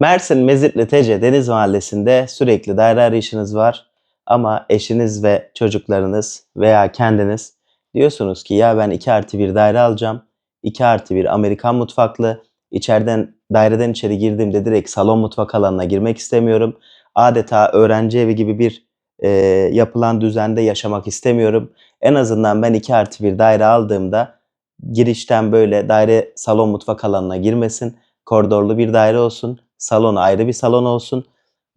Mersin Mezitli TC Deniz Mahallesi'nde sürekli daire arayışınız var ama eşiniz ve çocuklarınız veya kendiniz diyorsunuz ki ya ben 2 artı 1 daire alacağım. 2 artı 1 Amerikan mutfaklı. İçeriden daireden içeri girdiğimde direkt salon mutfak alanına girmek istemiyorum. Adeta öğrenci evi gibi bir e, yapılan düzende yaşamak istemiyorum. En azından ben 2 artı 1 daire aldığımda girişten böyle daire salon mutfak alanına girmesin. Koridorlu bir daire olsun. Salon ayrı bir salon olsun.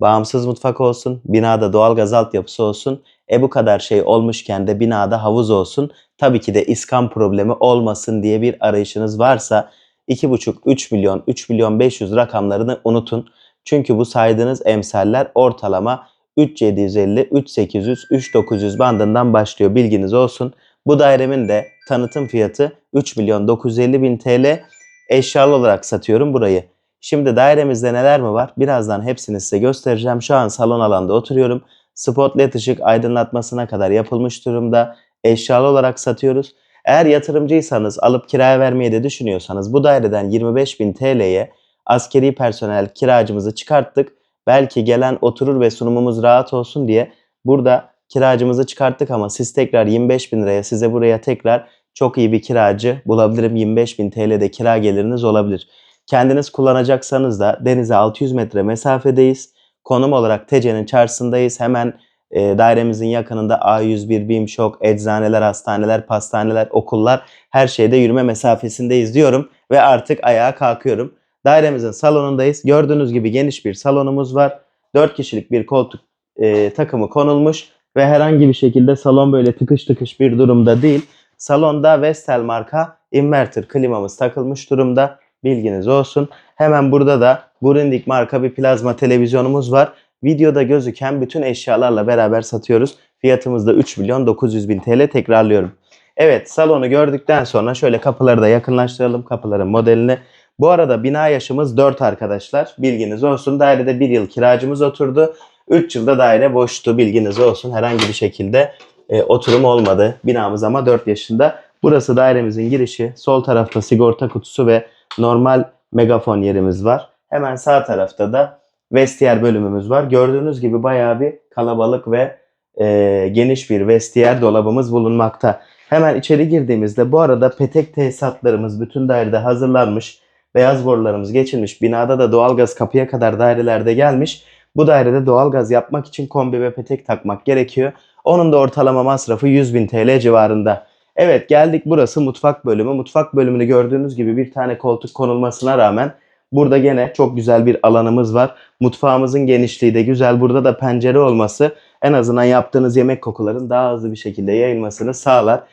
Bağımsız mutfak olsun. Binada doğalgaz altyapısı olsun. E bu kadar şey olmuşken de binada havuz olsun. Tabii ki de iskan problemi olmasın diye bir arayışınız varsa 2,5-3 milyon, 3 milyon 500 rakamlarını unutun. Çünkü bu saydığınız emsaller ortalama 3750, 3800, 3900 bandından başlıyor bilginiz olsun. Bu dairemin de tanıtım fiyatı 3 milyon 950 bin TL eşyalı olarak satıyorum burayı. Şimdi dairemizde neler mi var? Birazdan hepsini size göstereceğim. Şu an salon alanda oturuyorum. Spot led ışık aydınlatmasına kadar yapılmış durumda. Eşyalı olarak satıyoruz. Eğer yatırımcıysanız alıp kiraya vermeyi de düşünüyorsanız bu daireden 25.000 TL'ye askeri personel kiracımızı çıkarttık. Belki gelen oturur ve sunumumuz rahat olsun diye burada kiracımızı çıkarttık ama siz tekrar 25.000 liraya size buraya tekrar çok iyi bir kiracı bulabilirim. 25.000 TL'de kira geliriniz olabilir. Kendiniz kullanacaksanız da denize 600 metre mesafedeyiz. Konum olarak Tece'nin çarşısındayız. Hemen e, dairemizin yakınında A101, BİM eczaneler, hastaneler, pastaneler, okullar her şeyde yürüme mesafesindeyiz diyorum ve artık ayağa kalkıyorum. Dairemizin salonundayız. Gördüğünüz gibi geniş bir salonumuz var. 4 kişilik bir koltuk e, takımı konulmuş ve herhangi bir şekilde salon böyle tıkış tıkış bir durumda değil. Salonda Vestel marka inverter klimamız takılmış durumda. Bilginiz olsun. Hemen burada da Grundig marka bir plazma televizyonumuz var. Videoda gözüken bütün eşyalarla beraber satıyoruz. Fiyatımız da 3 milyon 900 bin TL tekrarlıyorum. Evet salonu gördükten sonra şöyle kapıları da yakınlaştıralım kapıların modelini. Bu arada bina yaşımız 4 arkadaşlar. Bilginiz olsun. Dairede 1 yıl kiracımız oturdu. 3 yılda daire boştu. Bilginiz olsun. Herhangi bir şekilde e, oturum olmadı. Binamız ama 4 yaşında. Burası dairemizin girişi. Sol tarafta sigorta kutusu ve normal megafon yerimiz var. Hemen sağ tarafta da vestiyer bölümümüz var. Gördüğünüz gibi bayağı bir kalabalık ve e, geniş bir vestiyer dolabımız bulunmakta. Hemen içeri girdiğimizde bu arada petek tesisatlarımız bütün dairede hazırlanmış. Beyaz borularımız geçilmiş. Binada da doğalgaz kapıya kadar dairelerde gelmiş. Bu dairede doğalgaz yapmak için kombi ve petek takmak gerekiyor. Onun da ortalama masrafı 100 bin TL civarında. Evet geldik burası mutfak bölümü. Mutfak bölümünü gördüğünüz gibi bir tane koltuk konulmasına rağmen burada gene çok güzel bir alanımız var. Mutfağımızın genişliği de güzel. Burada da pencere olması en azından yaptığınız yemek kokuların daha hızlı bir şekilde yayılmasını sağlar.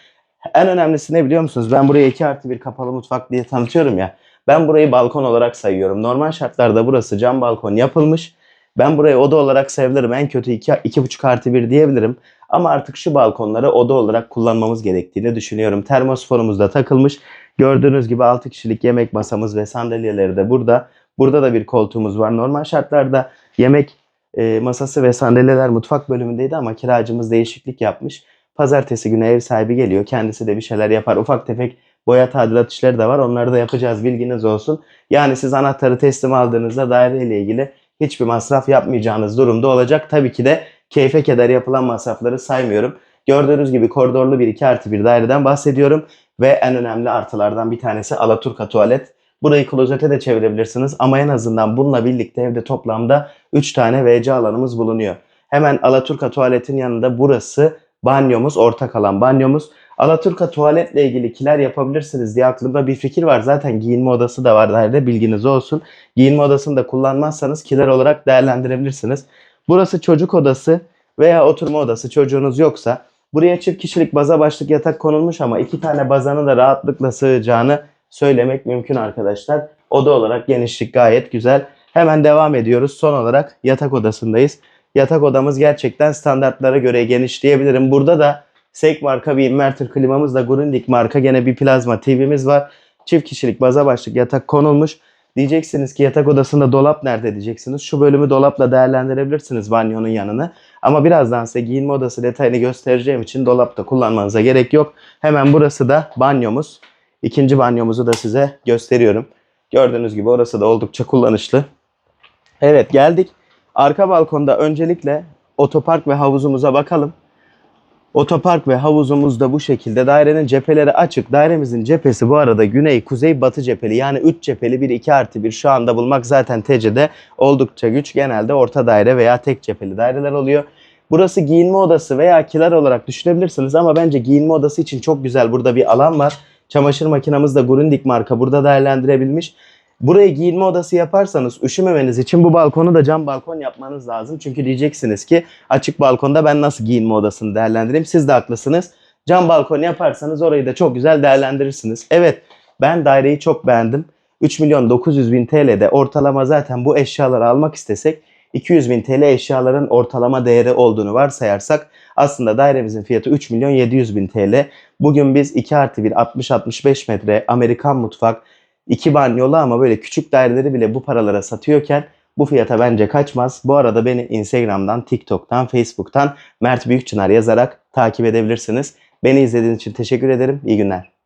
En önemlisi ne biliyor musunuz? Ben buraya 2 artı bir kapalı mutfak diye tanıtıyorum ya. Ben burayı balkon olarak sayıyorum. Normal şartlarda burası cam balkon yapılmış. Ben burayı oda olarak sayabilirim. En kötü 2, 2,5 artı 1 diyebilirim. Ama artık şu balkonları oda olarak kullanmamız gerektiğini düşünüyorum. Termosforumuz da takılmış. Gördüğünüz gibi 6 kişilik yemek masamız ve sandalyeleri de burada. Burada da bir koltuğumuz var. Normal şartlarda yemek e, masası ve sandalyeler mutfak bölümündeydi ama kiracımız değişiklik yapmış. Pazartesi günü ev sahibi geliyor. Kendisi de bir şeyler yapar. Ufak tefek boya tadilat işleri de var. Onları da yapacağız. Bilginiz olsun. Yani siz anahtarı teslim aldığınızda daire ile ilgili hiçbir masraf yapmayacağınız durumda olacak. Tabii ki de keyfe keder yapılan masrafları saymıyorum. Gördüğünüz gibi koridorlu bir 2 artı bir daireden bahsediyorum. Ve en önemli artılardan bir tanesi Alaturka tuvalet. Burayı klozete de çevirebilirsiniz ama en azından bununla birlikte evde toplamda 3 tane WC alanımız bulunuyor. Hemen Alaturka tuvaletin yanında burası banyomuz, ortak alan banyomuz. Alaturka tuvaletle ilgili kiler yapabilirsiniz diye aklımda bir fikir var. Zaten giyinme odası da var dairede bilginiz olsun. Giyinme odasını da kullanmazsanız kiler olarak değerlendirebilirsiniz. Burası çocuk odası veya oturma odası çocuğunuz yoksa buraya çift kişilik baza başlık yatak konulmuş ama iki tane bazanın da rahatlıkla sığacağını söylemek mümkün arkadaşlar. Oda olarak genişlik gayet güzel. Hemen devam ediyoruz. Son olarak yatak odasındayız. Yatak odamız gerçekten standartlara göre geniş diyebilirim. Burada da Sek marka bir inverter klimamız da Grundig marka gene bir plazma TV'miz var. Çift kişilik baza başlık yatak konulmuş. Diyeceksiniz ki yatak odasında dolap nerede diyeceksiniz. Şu bölümü dolapla değerlendirebilirsiniz banyonun yanını. Ama birazdan size giyinme odası detayını göstereceğim için dolapta kullanmanıza gerek yok. Hemen burası da banyomuz. İkinci banyomuzu da size gösteriyorum. Gördüğünüz gibi orası da oldukça kullanışlı. Evet geldik. Arka balkonda öncelikle otopark ve havuzumuza bakalım. Otopark ve havuzumuz da bu şekilde. Dairenin cepheleri açık. Dairemizin cephesi bu arada güney, kuzey, batı cepheli. Yani 3 cepheli bir 2 artı 1 şu anda bulmak zaten TC'de oldukça güç. Genelde orta daire veya tek cepheli daireler oluyor. Burası giyinme odası veya kiler olarak düşünebilirsiniz ama bence giyinme odası için çok güzel burada bir alan var. Çamaşır makinamız da Grundig marka burada değerlendirebilmiş. Burayı giyinme odası yaparsanız üşümemeniz için bu balkonu da cam balkon yapmanız lazım. Çünkü diyeceksiniz ki açık balkonda ben nasıl giyinme odasını değerlendireyim? Siz de haklısınız. Cam balkon yaparsanız orayı da çok güzel değerlendirirsiniz. Evet ben daireyi çok beğendim. 3 milyon 900 bin TL'de ortalama zaten bu eşyaları almak istesek 200 bin TL eşyaların ortalama değeri olduğunu varsayarsak aslında dairemizin fiyatı 3 milyon 700 bin TL. Bugün biz 2 artı 1 60-65 metre Amerikan mutfak 2 banyolu ama böyle küçük daireleri bile bu paralara satıyorken bu fiyata bence kaçmaz. Bu arada beni Instagram'dan, TikTok'tan, Facebook'tan Mert Büyükçınar yazarak takip edebilirsiniz. Beni izlediğiniz için teşekkür ederim. İyi günler.